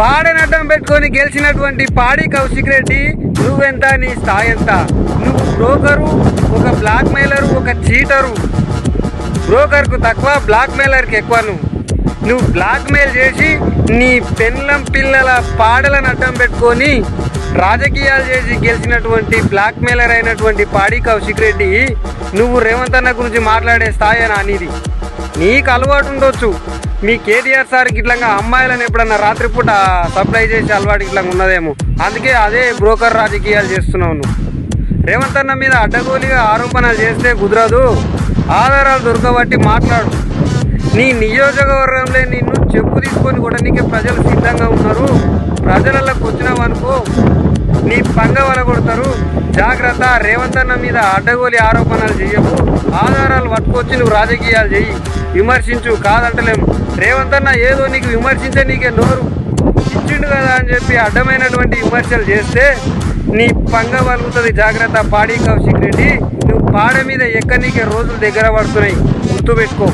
పాడనడ్డం పెట్టుకొని గెలిచినటువంటి పాడి కౌశిక్ రెడ్డి నువ్వెంత నీ స్థాయి ఎంత? నువ్వు బ్రోకరు ఒక బ్లాక్ మెయిలరు ఒక చీటరు. బ్రోకర్కు తక్కువ బ్లాక్ మెయిలర్కి ఎక్కువ నువ్వు. నువ్వు బ్లాక్ మెయిల్ చేసి నీ పెన్లం పిల్లల పాడలను అడ్డం పెట్టుకొని రాజకీయాలు చేసి గెలిచినటువంటి బ్లాక్ మెయిలర్ అయినటువంటి పాడి కౌశిక్ రెడ్డి నువ్వు రేవంత్ అన్న గురించి మాట్లాడే స్థాయి అని అనేది నీకు అలవాటు ఉండొచ్చు. మీ కేటీఆర్ సార్ ఇట్లంగా అమ్మాయిలను ఎప్పుడన్నా రాత్రిపూట సప్లై చేసే అలవాటు ఇట్లా ఉన్నదేమో. అందుకే అదే బ్రోకర్ రాజకీయాలు చేస్తున్నావు నువ్వు. రేవంత్ అన్న మీద అడ్డగోలిగా ఆరోపణలు చేస్తే కుదరదు. ఆధారాలు దొరకబట్టి మాట్లాడు. నీ నియోజకవర్గంలో నిన్ను చెప్పు తీసుకొని కూడా నీకే ప్రజలు సిద్ధంగా ఉన్నారు. ప్రజలకు వచ్చినావు అనుకో నీ పంగ కొడతారు. జాగ్రత్త రేవంత్ అన్న మీద అడ్డగోలి ఆరోపణలు చేయకు. ఆధారాలు పట్టుకొచ్చి నువ్వు రాజకీయాలు చెయ్యి. విమర్శించు కాదంటలేము. రేవంత్ అన్న ఏదో నీకు విమర్శించే నీకే నోరు ఇచ్చిండు కదా అని చెప్పి అడ్డమైనటువంటి విమర్శలు చేస్తే నీ పంగ వలుగుతుంది. జాగ్రత్త పాడి కౌశిక్ రెడ్డి. నువ్వు పాడ మీద ఎక్కనీకే రోజులు దగ్గర పడుతున్నాయి. గుర్తుపెట్టుకో.